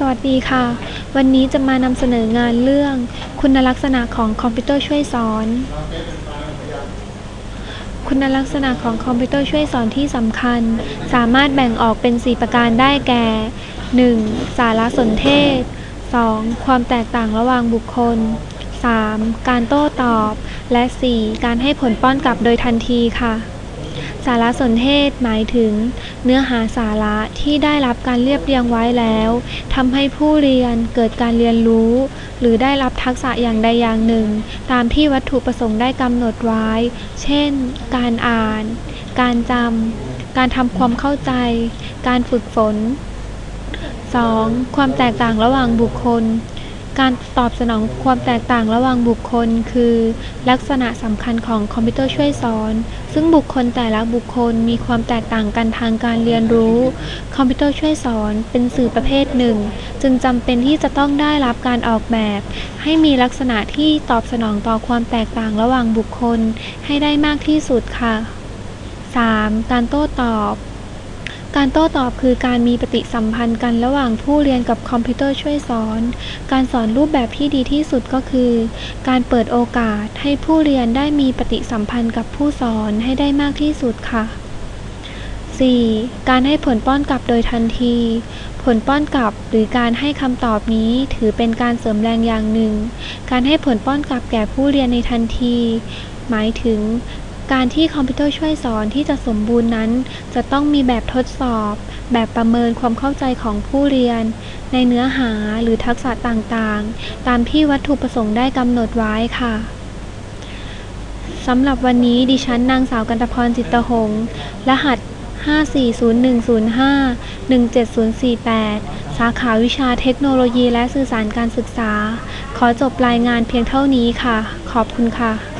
สวัสดีค่ะ วันนี้จะมานำเสนองานเรื่องคุณลักษณะของคอมพิวเตอร์ช่วยสอน คุณลักษณะของคอมพิวเตอร์ช่วยสอนที่สำคัญ สามารถแบ่งออกเป็น 4 ประการได้แก่ 1. สารสนเทศ 2. ความแตกต่างระหว่างบุคคล 3. การโต้ตอบ และ 4. การให้ผลป้อนกลับโดยทันทีค่ะ สารสนเทศหมายถึง เนื้อหาสาระที่ได้รับการเรียบเรียงไว้แล้วทำให้ผู้เรียนเกิดการเรียนรู้ หรือได้รับทักษะอย่างใดอย่างหนึ่ง ตามที่วัตถุประสงค์ได้กำหนดไว้ เช่น การอ่าน การจำ การทำความเข้าใจ การฝึกฝน 2. ความแตกต่างระหว่างบุคคล การตอบสนองความแตกต่างระหว่างบุคคล คือ ลักษณะสำคัญของคอมพิวเตอร์ช่วยสอน ซึ่งบุคคลแต่ละบุคคลมีความแตกต่างกันทางการเรียนรู้ คอมพิวเตอร์ช่วยสอนเป็นสื่อประเภทหนึ่ง จึงจำเป็นที่จะต้องได้รับการออกแบบ ให้มีลักษณะที่ตอบสนองต่อความแตกต่างระหว่างบุคคล ให้ได้มากที่สุดค่ะ 3. การโต้ตอบ การโต้ตอบคือการมีปฏิสัมพันธ์กันระหว่างผู้เรียนกับคอมพิวเตอร์ช่วยสอน การสอนรูปแบบที่ดีที่สุดก็คือ การเปิดโอกาสให้ผู้เรียนได้มีปฏิสัมพันธ์กับผู้สอนให้ได้มากที่สุดค่ะ 4. การให้ผลป้อนกลับโดยทันที ผลป้อนกลับหรือการให้คำตอบนี้ถือเป็นการเสริมแรงอย่างหนึ่ง การให้ผลป้อนกลับแก่ผู้เรียนในทันที หมายถึง การที่คอมพิวเตอร์ช่วยสอนที่จะสมบูรณ์นั้น จะต้องมีแบบทดสอบ แบบประเมินความเข้าใจของผู้เรียน ในเนื้อหาหรือทักษะต่างๆ ตามที่วัตถุประสงค์ได้กำหนดไว้ค่ะสำหรับวันนี้ดิฉันนางสาวกันตพรจิตตหงษ์รหัส 540105 17048 สาขาวิชาเทคโนโลยีและสื่อสารการศึกษา ขอจบรายงานเพียงเท่านี้ค่ะ ขอบคุณค่ะ